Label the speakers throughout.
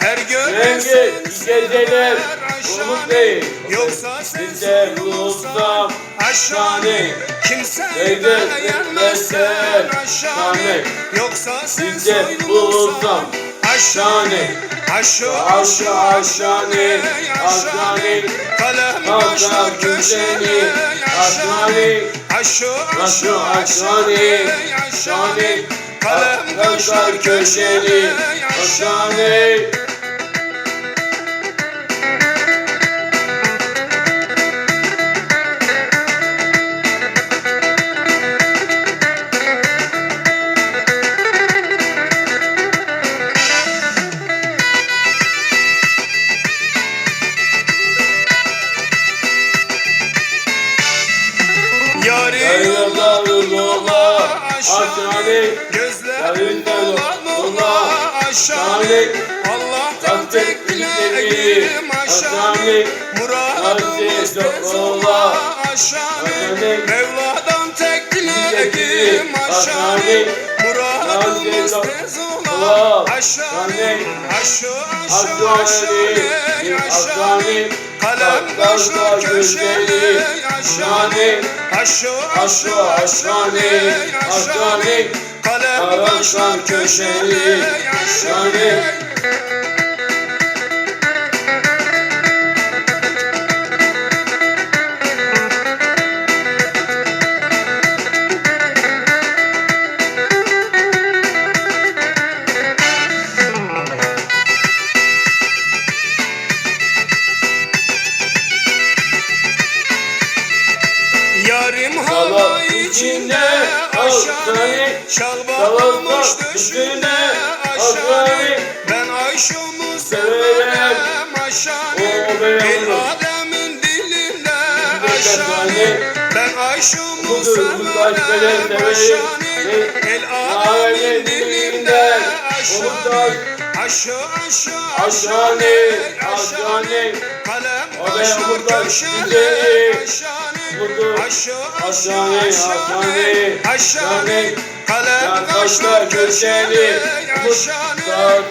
Speaker 1: Her görürsen
Speaker 2: geceler Umut değil
Speaker 1: Yoksa
Speaker 2: Sizde bulursam
Speaker 1: Aşağıne Kimse
Speaker 2: Neyde
Speaker 1: beğenmezsen aşağıne Yoksa
Speaker 2: Sizde bulursam
Speaker 1: Aşağıne Aşağı
Speaker 2: Aşağı aşağıne Aşağıne
Speaker 1: Kalem
Speaker 2: köşeni
Speaker 1: köşeni
Speaker 2: Aşağıne
Speaker 1: Aşağı
Speaker 2: Aşağı aşağıne Aşağıne
Speaker 1: Kalem
Speaker 2: Kalkar
Speaker 1: başlar
Speaker 2: köşeni
Speaker 1: köşeni dileğim aşağı Muradım
Speaker 2: Aziz
Speaker 1: tez
Speaker 2: ola
Speaker 1: aşağı Aşağı Aşağı
Speaker 2: aşağı
Speaker 1: Kalem başlar köşeli aşağı. Aşağı aşağı aşağı Kalem başlar köşeli. aşağı Severim aşağı El alemin dilinde aşağı Aşağı aşağı aşağı aşağı Kalem başlar köşeli aşağı Aşağı aşağı Kalem kaşlar köşeli aşağı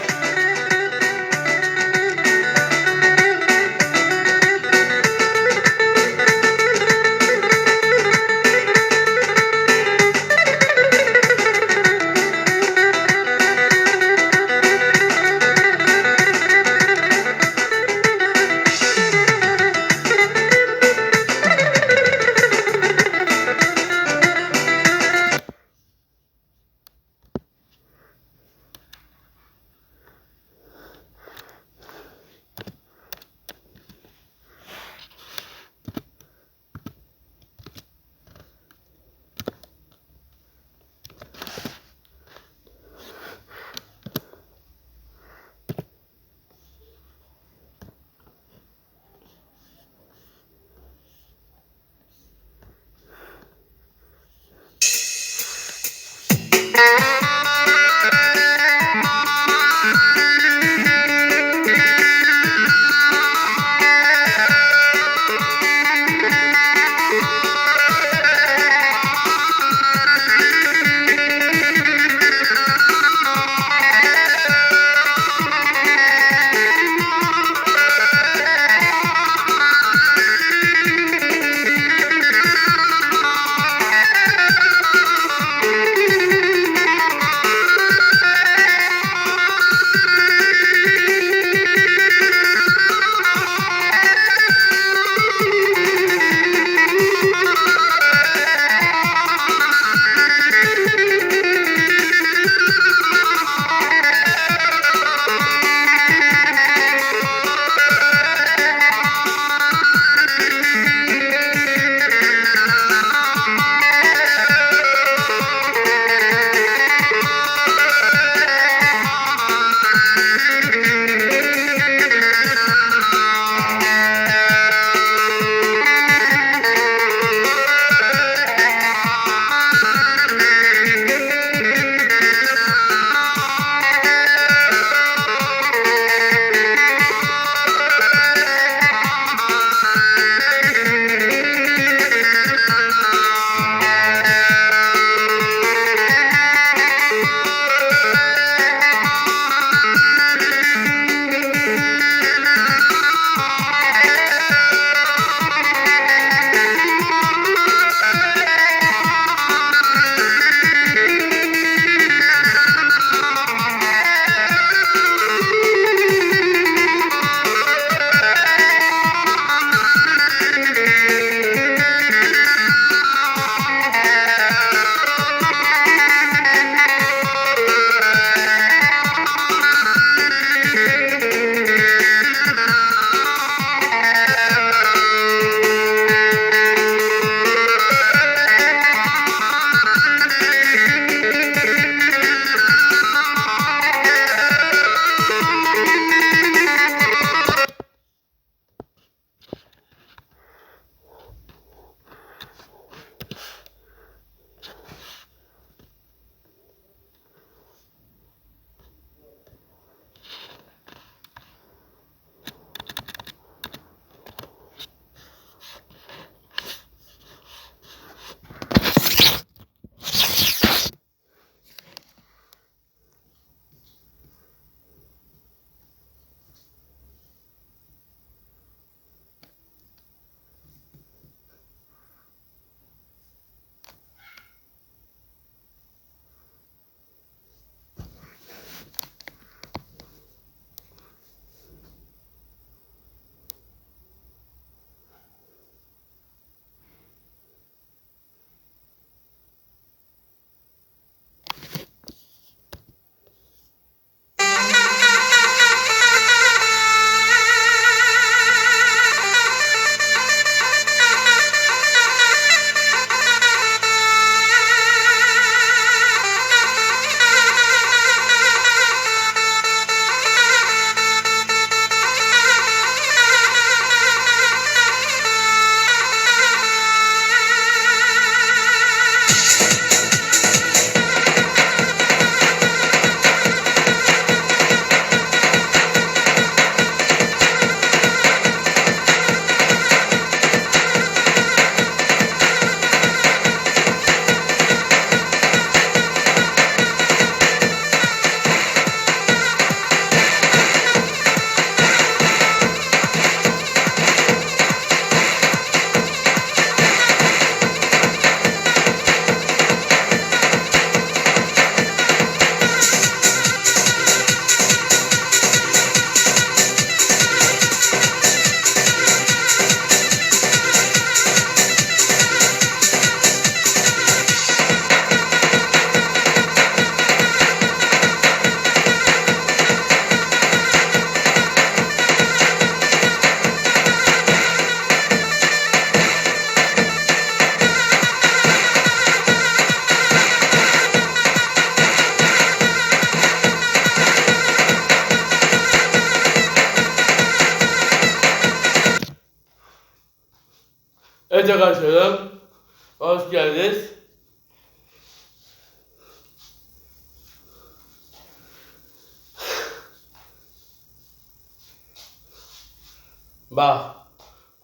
Speaker 2: Bak.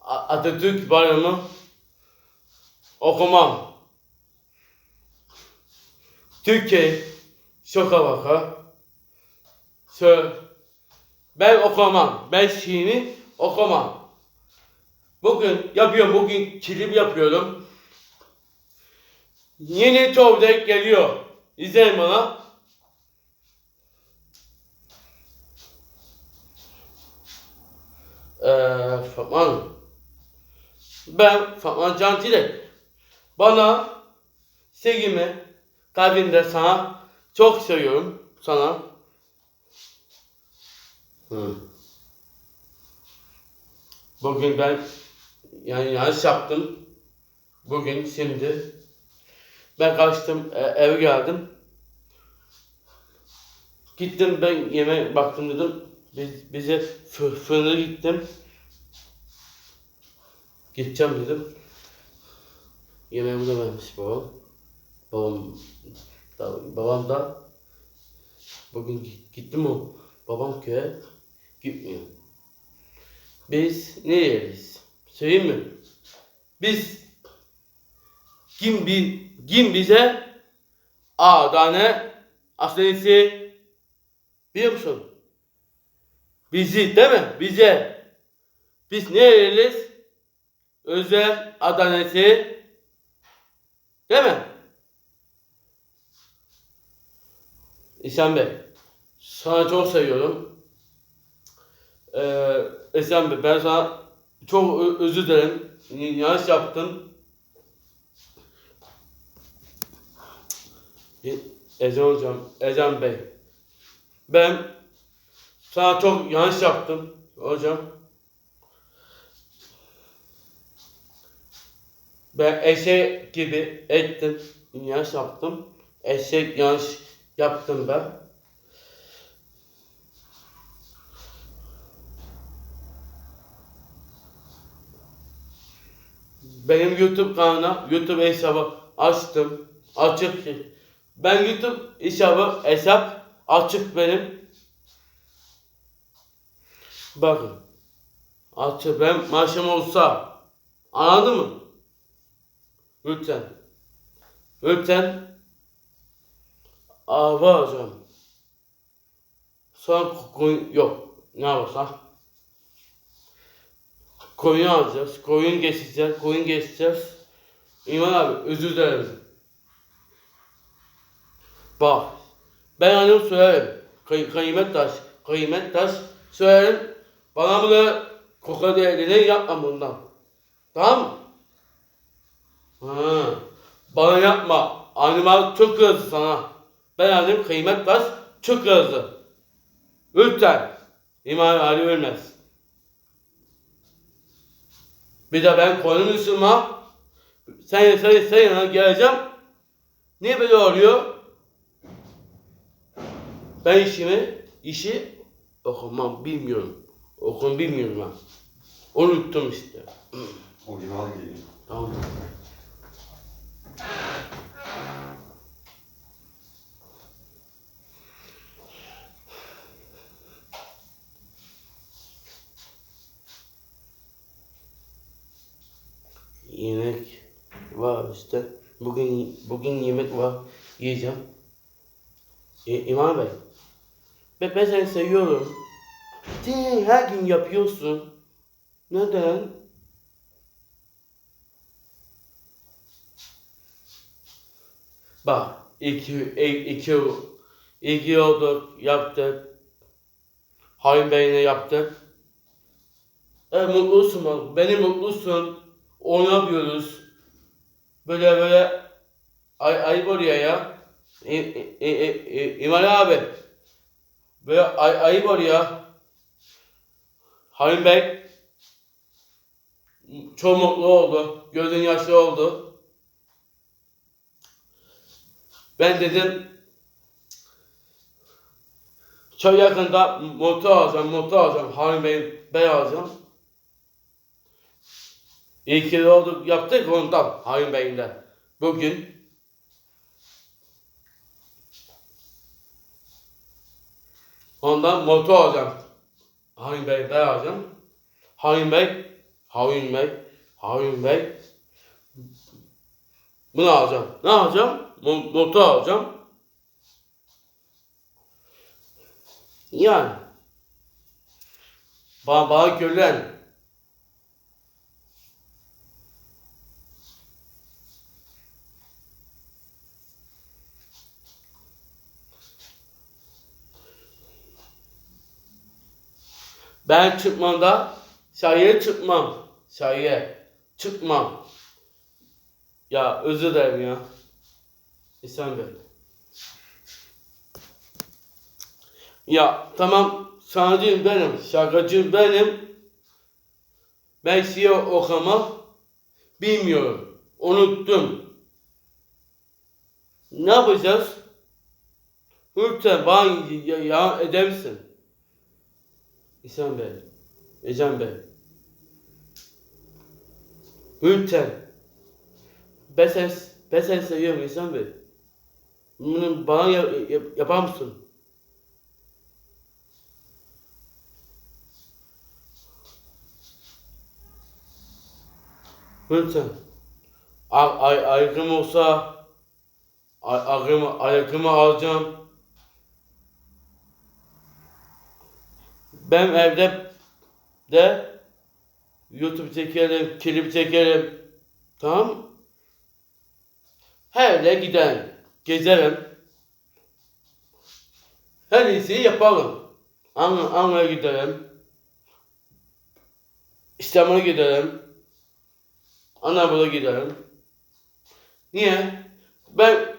Speaker 2: Atatürk bayramı okumam. Türkiye şoka baka. Sö ben okumam. Ben şiirini okumam. Bugün yapıyorum. Bugün klip yapıyorum. Yeni Tovdek geliyor. İzleyin bana. Hanım. Ben Fatma Can Dilek. Bana sevgimi kalbimde sana çok seviyorum sana. Hı. Bugün ben yani yanlış yaptım. Bugün şimdi ben kaçtım e, eve geldim. Gittim ben yemeğe baktım dedim. Biz, bize fı, fırına gittim. Gideceğim dedim. Yemeğimi de vermiş babam. Babam da, babam da bugün git- gitti mi? Babam köye gitmiyor. Biz ne yeriz? Söyleyeyim mi? Biz kim bi kim bize Adane Aslenisi biliyor musun? Bizi değil mi? Bize. Biz ne yeriz? Özel Adanesi değil mi? İhsan Bey, sana çok seviyorum. Ee, İhsan Bey, ben sana çok özür dilerim. Yanlış yaptım. Ezan hocam, Ezan Bey. Ben sana çok yanlış yaptım hocam. Ben eşek gibi ettim. Yanlış yaptım. Eşek yanlış yaptım ben. Benim YouTube kanalına YouTube hesabı açtım. Açık. Ben YouTube hesabı hesap açık benim. Bakın. Açık ben maaşım olsa anladın mı? Lütfen. Lütfen. Ava alacağım. Sonra koyun yok. Ne yaparsan? Koyun alacağız. Koyun geçeceğiz. Koyun geçeceğiz. İman abi özür dilerim. Bak. Ben annem söylerim. Kıy kıymet taş. Kıymet taş. Söylerim. Bana bunu değerli yapma bundan. Tamam mı? Ha. Bana yapma. Annem çok kızdı sana. Ben annem kıymet taş çok kızdı. Lütfen. İman Ali ölmez. Bir de ben konum ısırma. Sen sen sen yanına geleceğim. Niye böyle oluyor? Ben işimi, işi okumam bilmiyorum. Okum bilmiyorum ben. Unuttum işte.
Speaker 3: O liman geliyor.
Speaker 2: Tamam. İşte. Bugün bugün yemek var. Yiyeceğim. E, İmam Bey. Ben, ben seni seviyorum. Sen her gün yapıyorsun. Neden? Bak iki, iki, iki, olduk yaptık. Halim Bey'le yaptık. E, mutlusun bak. Beni mutlusun. Onu yapıyoruz. Böyle böyle ay, ayıp oluyor ya. İ, i, i, i, abi. Böyle ay, ayıp oluyor. Halim Bey çok mutlu oldu. Gözün yaşlı oldu. Ben dedim çok yakında motor alacağım, motor alacağım. Halim Bey bey alacağım. İyi ki olduk yaptık ondan Halim Bey'inden. Bugün ondan motor alacağım. Halim Bey ben alacağım. Halim Bey, Halim Bey, Halim Bey. Bunu alacağım. Ne alacağım? Mo- motor alacağım. Yani. Bana, bana gülen. Ben çıkmamda şahiye çıkmam. Şahiye çıkmam. Ya özür dilerim ya. İhsan Bey. Ya tamam sanatçıyım benim, şarkıcıyım benim. Ben şiir okuma bilmiyorum. Unuttum. Ne yapacağız? Lütfen bana ya, ya eder misin? İhsan Bey, Ecem Bey. Seni, ben seni seviyorum İhsan Bey. Bunu bana yap- yap- yapar mısın? Lütfen. Ay, ay, aygım olsa ay, aygımı, aygımı alacağım. Ben evde de YouTube çekerim, klip çekerim. Tamam? Her yere giderim, gezerim. Her iyisi yaparım. An Ankara'ya giderim. İstanbul'a giderim. Anadolu'ya giderim. Niye? Ben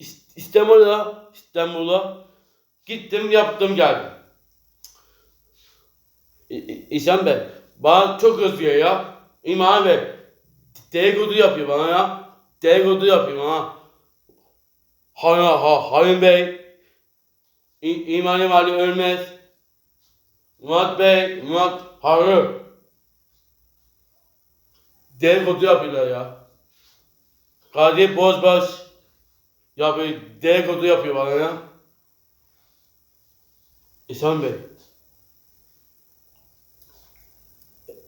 Speaker 2: İs- İstanbul'a İstanbul'a gittim yaptım geldim. İhsan Bey bana çok özgür ya. İman Bey dedikodu yapıyor bana ya. Dedikodu yapıyor bana. Ha ha Halim Bey İ- İmani Ali Ölmez Murat Bey Murat Harun Dedikodu yapıyorlar ya. Kadir Bozbaş ya bir dedikodu yapıyor bana ya. İhsan Bey.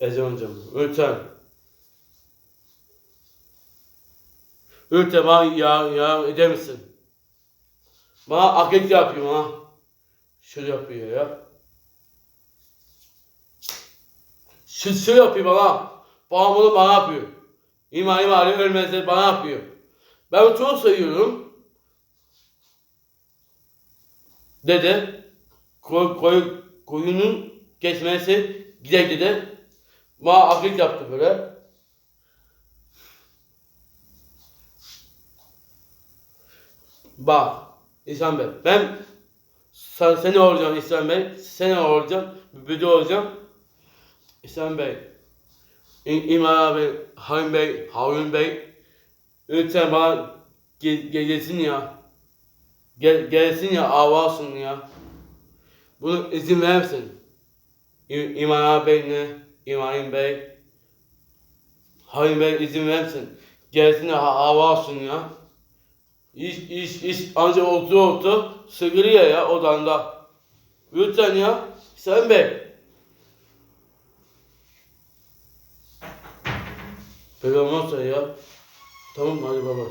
Speaker 2: Hocam. Lütfen. Lütfen bana ya, ya eder misin? Bana akit yapıyor bana. Şöyle yapıyor ya. Şu, şu yapıyor bana. Bunu bana yapıyor. İmam Ali ölmezse bana yapıyor. Ben bunu çok seviyorum. Dedi. Koy, koy, koyunun kesmesi gider gider. Bana akıl yaptı böyle. Bak İhsan Bey ben sen, seni olacağım İhsan Bey. Seni olacağım. Büdü olacağım. İhsan Bey. İ- İmam abi, Halim Bey, Harun Bey. Lütfen bana gel, gelsin ya. Gel, gelsin ya avasın ya. Bunu izin verir misin? İ- İmam abi ne? İmam Bey. Halim Bey izin verir misin? Gelsin ya avasın ya. İş, iş, iş ancak otur otur sıkılıyor ya odanda. Lütfen ya. Sen Bey. Böyle olmazsa ya. Tamam hadi baba.